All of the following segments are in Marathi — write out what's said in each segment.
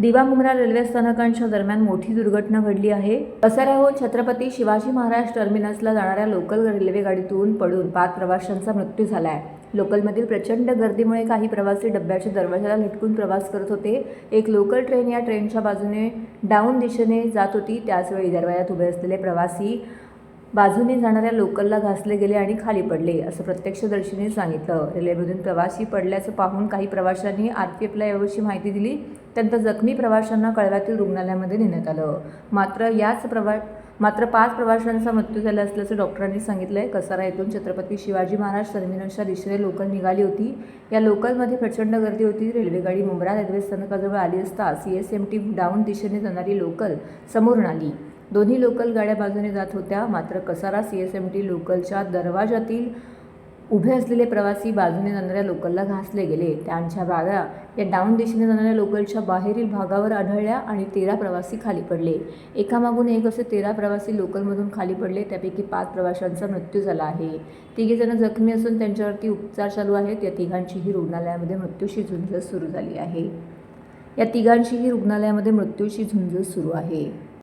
दिवा मुंब्रा रेल्वे स्थानकांच्या दरम्यान मोठी दुर्घटना घडली आहे. कसाऱ्याहून छत्रपती शिवाजी महाराज टर्मिनसला जाणाऱ्या लोकल रेल्वे गाडीतून पडून पाच प्रवाशांचा मृत्यू झाला आहे लोकलमधील प्रचंड गर्दीमुळे काही प्रवासी डब्याच्या दरवाजाला लटकून प्रवास करत होते. एक लोकल ट्रेन या ट्रेनच्या बाजूने डाऊन दिशेने जात होती. त्याचवेळी दरवाजात उभे असलेले प्रवासी बाजूने जाणाऱ्या लोकलला घासले गेले आणि खाली पडले असं प्रत्यक्षदर्शीने सांगितलं. रेल्वेमधून प्रवासी पडल्याचं पाहून काही प्रवाशांनी आर पी एफला याविषयी माहिती दिली. त्यानंतर जखमी प्रवाशांना कळव्यातील रुग्णालयामध्ये नेण्यात आलं. मात्र याच प्रवा मात्र पाच प्रवाशांचा मृत्यू झाला असल्याचं डॉक्टरांनी सांगितलं आहे कसारा येथून छत्रपती शिवाजी महाराज टर्मिनसच्या दिशेने लोकल निघाली होती. या लोकलमध्ये प्रचंड गर्दी होती. रेल्वेगाडी मुंब्रा रेल्वे स्थानकाजवळ आली असता C S M T down दिशेने जाणारी लोकल समोरून आली. दोन्ही लोकल गाड्या बाजूने जात होत्या. मात्र Kasara C S M T लोकलच्या दरवाजातील उभे असलेले प्रवासी बाजूने जाणाऱ्या लोकलला घासले गेले. त्यांच्या बागा या डाऊन दिशेने जाणाऱ्या लोकलच्या बाहेरील भागावर आढळल्या आणि तेरा प्रवासी खाली पडले. एकामागून एक असे तेरा प्रवासी लोकलमधून खाली पडले. त्यापैकी पाच प्रवाशांचा मृत्यू झाला आहे. तिघे जण जखमी असून त्यांच्यावरती उपचार चालू आहेत. या तिघांचीही रुग्णालयामध्ये मृत्यूशी झुंज सुरू झाली आहे. या तिघांचीही रुग्णालयामध्ये मृत्यूशी झुंज सुरू आहे.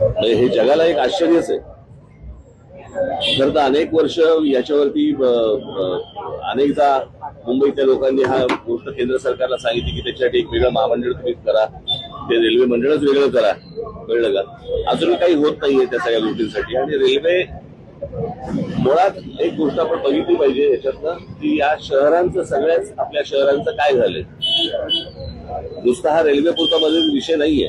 हे जगाला एक आश्चर्यच आहे. खर तर अनेक वर्ष याच्यावरती अनेकदा मुंबईतल्या लोकांनी हा गोष्ट केंद्र सरकारला सांगितली की त्याच्यासाठी एक वेगळं महामंडळ तुम्ही करा. ते रेल्वे मंडळच वेगळं करा. कळलं का? अजून काही होत नाहीये त्या सगळ्या गोष्टींसाठी. आणि रेल्वे मुळात एक गोष्ट आपण बघितली पाहिजे याच्यातनं की या शहरांचं सगळ्याच आपल्या शहरांचं काय झालंय? नुसता हा रेल्वे पुरता मध्ये विषय नाहीये.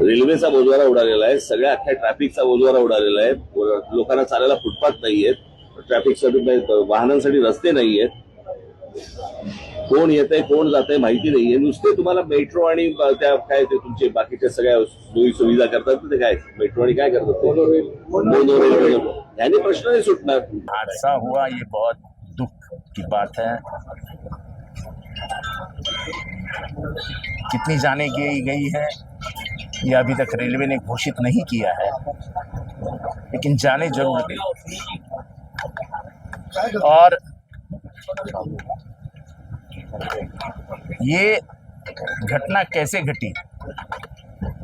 रेल्वेचा बोजवारा उडालेला आहे. सगळ्या अख्ख्या ट्रॅफिकचा बोजवारा उडालेला आहे. लोकांना चालायला फुटपाथ नाहीयेत. ट्रॅफिकसाठी वाहनांसाठी रस्ते नाहीयेत. कोण येत आहे कोण जात आहे माहिती नाहीये. नुसते तुम्हाला मेट्रो आणि त्या काय ते तुमचे बाकीच्या सगळ्या सोयी सुविधा करतात ते काय? मेट्रो आणि काय करतात याने प्रश्न नाही सुटणार. हादसा हुआ ये बहुत दुख की बात है। कितनी जाने गई गई है। ये अभी तक रेलवे ने घोषित नहीं किया है। लेकिन जाने ज़रूर गई और ये घटना कैसे घटी?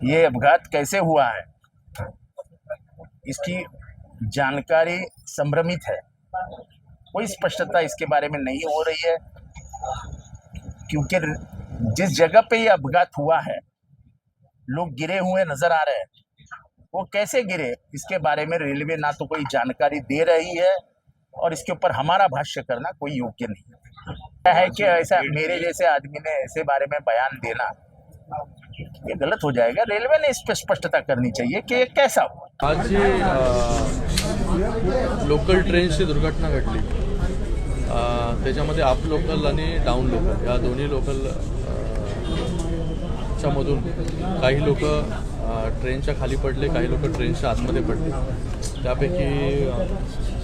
ये अपघात कैसे हुआ है? इसकी जानकारी संभ्रमित है। कोई स्पष्टता इसके बारे में नहीं हो रही है, क्योंकि जिस जगह पे ये अपघात हुआ है लोग गिरे हुए नज़र आ रहे हैं। वो कैसे गिरे? इसके बारे में रेलवे ना तो कोई जानकारी दे रही है और इसके ऊपर हमारा भाष्य करना कोई योग्य नहीं है। कि ऐसा मेरे जैसे आदमी ने ऐसे बारे में बयान देना ये गलत हो जाएगा। रेलवे ने इस पर स्पष्टता करनी चाहिए कि ये कैसा हुआ। आज लोकल ट्रेनची दुर्घटना घडली. अ, त्याच्यामध्ये अप लोकल डाऊन लोकल या दोन्ही लोकल च्या काही लोक ट्रेनच्या खाली पडले काही लोक ट्रेनच्या आतमध्ये पडले. त्यापैकी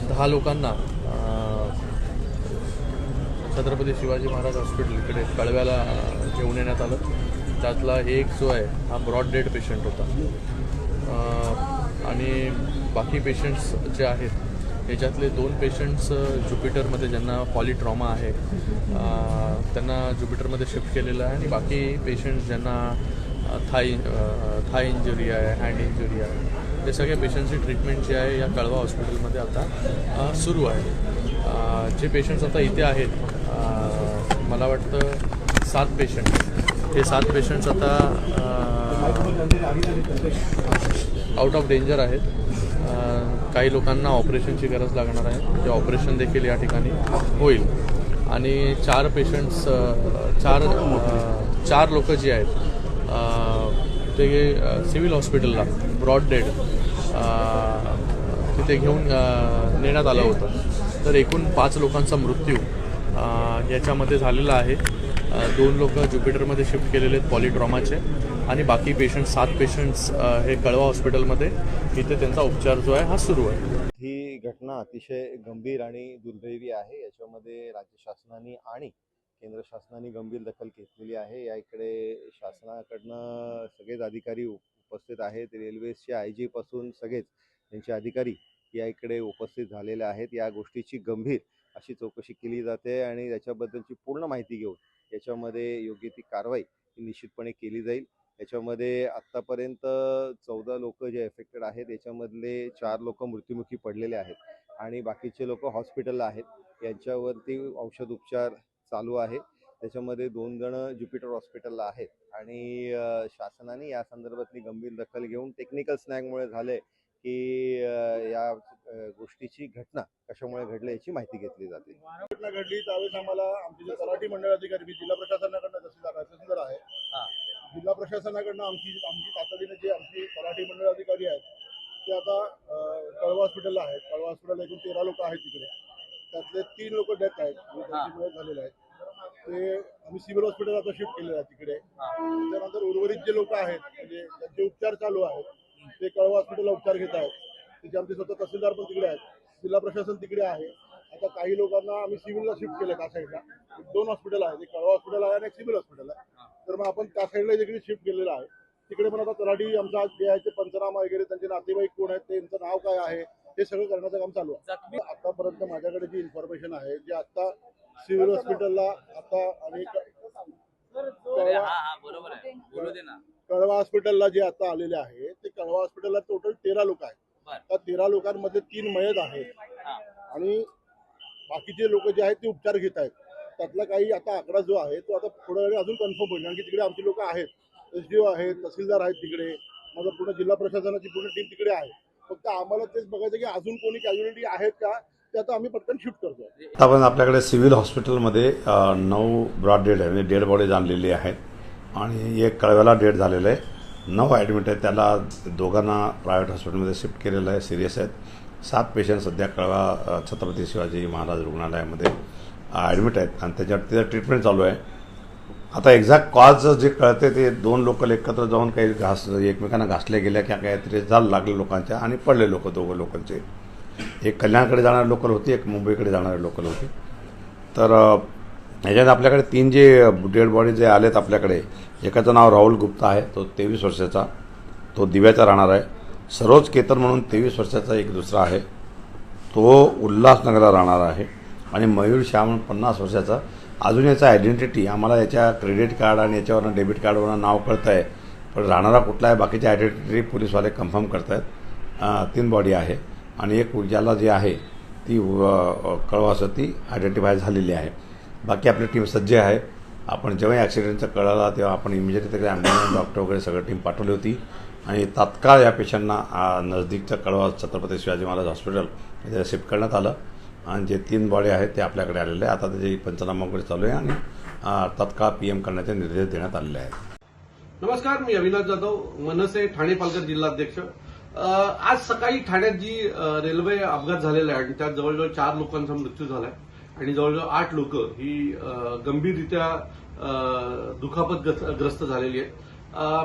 दहा लोकांना छत्रपती शिवाजी महाराज हॉस्पिटल इकडे कळव्याला घेऊन येण्यात आलं. त्यातला एक जो आहे हा ब्रॉड डेड पेशंट होता. आणि बाकी पेशंट्स जे आहेत याच्यातले दोन पेशंट्स ज्युपिटरमध्ये ज्यांना पॉलिट्रॉमा आहे त्यांना ज्युपिटरमध्ये शिफ्ट केलेलं आहे आणि बाकी पेशंट्स ज्यांना थाय थाय इंजुरी आहे हँड इंजुरी आहे ते सगळ्या पेशंटची ट्रीटमेंट जी आहे या कळवा हॉस्पिटलमध्ये आता सुरू आहे. जे पेशंट्स आता इथे आहेत मला वाटतं सात पेशंट हे सात पेशंट्स आता आउट ऑफ डेंजर आहेत. काही लोकांना ऑपरेशनची गरज लागणार आहे. ते ऑपरेशन देखील या ठिकाणी होईल. आणि चार पेशंट्स चार चार लोक जी आहेत ते सिव्हिल हॉस्पिटलला ब्रॉड डेड तिथे घेऊन नेण्यात आलं होतं. तर एकूण पाच लोकांचा मृत्यू याच्यामध्ये झालेला आहे. दोन लोक ज्युपिटरमध्ये शिफ्ट केलेले आहेत पॉलिट्रॉमाचे आणि बाकी पेशंट सात पेशंट्स हे कळवा हॉस्पिटलमध्ये इथे त्यांचा उपचार जो आहे हा सुरू आहे. ही घटना अतिशय गंभीर आणि दुर्दैवी आहे. याच्यामध्ये राज्य शासनाने आणि केंद्र शासनाने गंभीर दखल घेतलेली आहे. या इकडे शासनाकडनं सगळेच अधिकारी उपस्थित आहेत. रेल्वेजचे आय जी पासून सगळेच त्यांचे अधिकारी या इकडे उपस्थित झालेले आहेत. या गोष्टीची गंभीर अशी चौकशी केली जाते आणि याच्याबद्दलची पूर्ण माहिती घेऊन याच्यामध्ये योग्य ती कारवाई ही निश्चितपणे केली जाईल. याच्यामध्ये आत्तापर्यंत चौदा लोक जे एफेक्टेड आहेत याच्यामधले चार लोक मृत्युमुखी पडलेले आहेत आणि बाकीचे लोक हॉस्पिटलला आहेत. यांच्यावरती औषध उपचार चालू आहे. त्याच्यामध्ये दोन जण ज्युपिटर हॉस्पिटलला आहेत आणि शासनाने या संदर्भातली गंभीर दखल घेऊन टेक्निकल स्नॅगमुळे झाले की या गोष्टीची घटना कशामुळे घडली याची माहिती घेतली जाते. घडली त्यावेळेस आम्हाला आमचे तलाठी मंडळ अधिकारी जिल्हा प्रशासनाकडे तहसीलदार तहसीलदार आहे जिल्हा प्रशासनाकडनं आमची आमची तातडीने जे आमची तलाठी मंडळ अधिकारी आहेत ते आता कळवा हॉस्पिटलला आहेत. कळवा हॉस्पिटलला एकूण तेरा लोक आहेत तिकडे. त्यातले तीन लोक डेथ आहेत झालेले आहेत. ते आम्ही सिव्हिल हॉस्पिटल आता शिफ्ट केलेलं आहे तिकडे. त्याच्यानंतर उर्वरित जे लोक आहेत म्हणजे त्यांचे उपचार चालू आहेत ते कळवा हॉस्पिटलला उपचार घेत आहेत. त्याचे आमचे स्वतः तहसीलदार पण तिकडे आहेत. जिल्हा प्रशासन तिकडे आहे. आता काही लोकांना आम्ही सिव्हिलला शिफ्ट केलं त्या साईडला दोन हॉस्पिटल आहेत. एक कळवा हॉस्पिटल आहे आणि एक सिव्हिल हॉस्पिटल आहे. तर मग आपण त्या साईडला तिकडे शिफ्ट केलेलं आहे. तिकडे पण आता तलाठी आमचा जे आहे ते पंचनामा वगैरे त्यांचे नातेवाईक कोण आहेत त्यांचं नाव काय आहे हे सगळं करण्याचं काम चालू आहे. आतापर्यंत माझ्याकडे जी इन्फॉर्मेशन आहे जे आता सिव्हिल हॉस्पिटलला आता आणि कळवा हॉस्पिटलला जे आता आलेले आहे ते कळवा हॉस्पिटलला टोटल तेरा लोक आहेत. त्या तेरा लोकांमध्ये तीन मयत आहेत. आणि बाकीचे लोक जे आहेत ते उपचार घेत आहेत. त्यातला काही आता आकडा जो आहे तो आता थोड्या वेळ अजून कन्फर्म होईल. कारण की तिकडे आमची लोक आहेत. एस डी ओ आहेत तहसीलदार आहेत तिकडे. माझं पूर्ण जिल्हा प्रशासनाची पूर्ण टीम तिकडे आहे. फक्त आम्हाला तेच बघायचं की अजून कोणी कॅज्युलिटी आहेत का ते आता आम्ही पटकन शिफ्ट करतो आतापर्यंत आपल्याकडे सिव्हिल हॉस्पिटलमध्ये नऊ ब्रॉड डेड आहे म्हणजे डेड बॉडीज आणलेली आहेत. आणि एक कळव्याला डेड झालेलं आहे. नऊ ॲडमिट आहे त्याला दोघांना प्रायव्हेट हॉस्पिटलमध्ये शिफ्ट केलेलं आहे. सिरियस आहेत. सात पेशंट सध्या कळवा छत्रपती शिवाजी महाराज रुग्णालयामध्ये. ॲडमिट आहेत. आणि त्याच्यावर त्याचं ट्रीटमेंट चालू आहे. आता एक्झॅक्ट कॉज जे कळते ते दोन लोक एकत्र जाऊन काही घास एकमेकांना घासले गेल्या किंवा काहीतरी झालं लागले लोकांच्या आणि पडले लोक दोघं लोकांचे. एक कल्याणकडे जाणारे लोकल होती एक मुंबईकडे जाणारे लोकल होती. तर ह्याच्यात आपल्याकडे तीन जे डेड बॉडी जे आलेत आपल्याकडे एकाचं नाव राहुल गुप्ता आहे तो तेवीस वर्षाचा. तो दिव्याचा राहणार आहे. सरोज केतन म्हणून तेवीस वर्षाचा एक दुसरा आहे. तो उल्हासनगरला राहणार आहे. आणि मयूर श्याम म्हणून पन्नास वर्षाचा. अजून याचा आयडेंटिटी आम्हाला याच्या क्रेडिट कार्ड आणि याच्यावरनं डेबिट कार्डवरनं नाव कळतं आहे पण राहणारा कुठला आहे बाकीची आयडेंटिटी पोलीसवाले कन्फर्म करत आहेत तीन बॉडी आहे. आणि एक ज्याला जी आहे ती कळवा कळवासं ती आयडेंटिफाय झालेली आहे. बाकी आपली टीम सज्ज आहे. आपण जेव्हाही ॲक्सिडेंटचं कळाला तेव्हा आपण इमिजिएटली तिकडे ॲम्ब्युलन्स डॉक्टर वगैरे सगळं टीम पाठवली होती. आणि तात्काळ या पेशंटना नजदीकचा कळवा छत्रपती शिवाजी महाराज हॉस्पिटल इथे शिफ्ट करण्यात आलं. आणि जे तीन बॉडी आहेत ते आपल्याकडे आलेले आहे आता त्याची पंचनामा वगैरे चालू आहे आणि तत्काळ पी एम करण्याचे निर्देश देण्यात आलेले आहेत. नमस्कार मी अविनाश जाधव मनसे ठाणे पालघर जिल्हाध्यक्ष. आज सकाळी ठाण्यात जी रेल्वे अपघात झालेला आहे आणि त्यात जवळजवळ चार लोकांचा मृत्यू झालाय आणि जवळजवळ आठ लोक ही गंभीररित्या दुखापत ग्रस्त झालेली आहेत.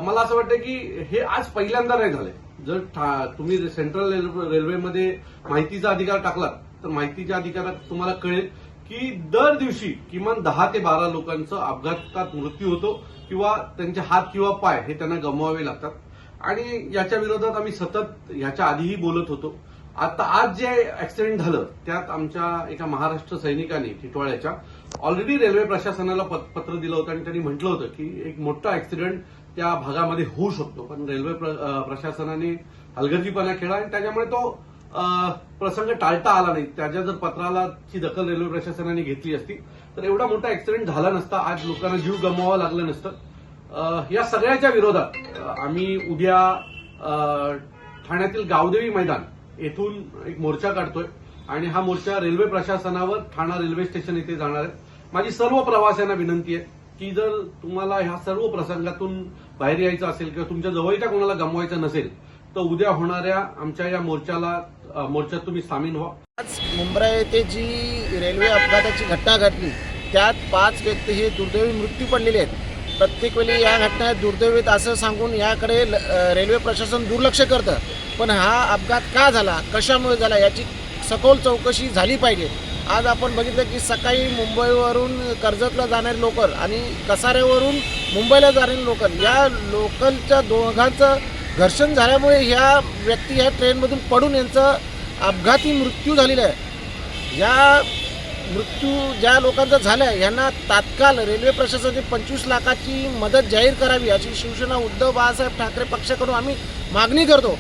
मला असं वाटतं की हे आज पहिल्यांदा नाही झालंय. जर ठा- तुम्ही सेंट्रल रेल्वे- रेल्वेमध्ये माहितीचा अधिकार टाकलात तर माहितीच्या अधिकारात तुम्हाला कळेल की दर दिवशी किमान दहा ते बारा लोकांचा अपघातात मृत्यू होतो किंवा त्यांचे हात किंवा पाय हे त्यांना गमवावे लागतात. आणि याच्या विरोधात आम्ही सतत याच्या आधीही बोलत होतो. आता आज जे ऍक्सिडेंट झालं त्यात आमच्या एका महाराष्ट्र सैनिकाने टिटवाळ्याच्या ऑलरेडी रेल्वे प्रशासनाला पत- पत्र दिलं होतं आणि त्यांनी म्हटलं होतं की एक मोठा ऍक्सिडेंट त्या भागामध्ये होऊ शकतो. पण रेल्वे प्र- प्रशासनाने हलगर्जीपणा केला आणि त्याच्यामुळे तो प्रसंग टाळता आला नाही. त्याच्या जर पत्राला ची दखल रेल्वे प्रशासनाने घेतली असती तर एवढा मोठा ऍक्सिडेंट झाला नसता. आज लोकांना जीव गमवावा लागलं नसतं. या सगळ्याच्या विरोधात आम्ही उद्या ठाण्यातील गावदेवी मैदान येथून एक मोर्चा काढतोय आणि हा मोर्चा रेल्वे प्रशासनावर ठाणा रेल्वे स्टेशन येथे जाणार आहे. माझी सर्व प्रवाशांना विनंती आहे की जर तुम्हाला ह्या सर्व प्रसंगातून बाहेर यायचं असेल किंवा तुमच्या जवळच्या कोणाला गमवायचं नसेल तर उद्या होणाऱ्या आमच्या या मोर्चाला मोर्चात तुम्ही सामील व्हा. आज मुंबई येथे जी रेल्वे अपघाताची घटना घडली त्यात पाच व्यक्ती हे दुर्दैवी मृत्यू पडलेले आहेत. प्रत्येक वेळी या घटना दुर्दैवीत असं सांगून याकडे रेल्वे प्रशासन दुर्लक्ष करतं. पण हा अपघात का झाला कशामुळे झाला याची सखोल चौकशी झाली पाहिजे. आज आपण बघितलं की सकाळी मुंबईवरून कर्जतला जाणारी लोकल आणि कसाऱ्यावरून मुंबईला जाणारी लोकल या लोकलच्या दोघांचं घर्षण झाल्यामुळे ह्या व्यक्ती ह्या ट्रेनमधून पडून यांचं अपघाती मृत्यू झालेला आहे. या मृत्यू ज्या लोकांचा झाला आहे यांना तात्काळ रेल्वे प्रशासनाने पंचवीस लाखाची मदत जाहीर करावी अशी शिवसेना उद्धव बाळासाहेब ठाकरे पक्षाकडून आम्ही मागणी करतो.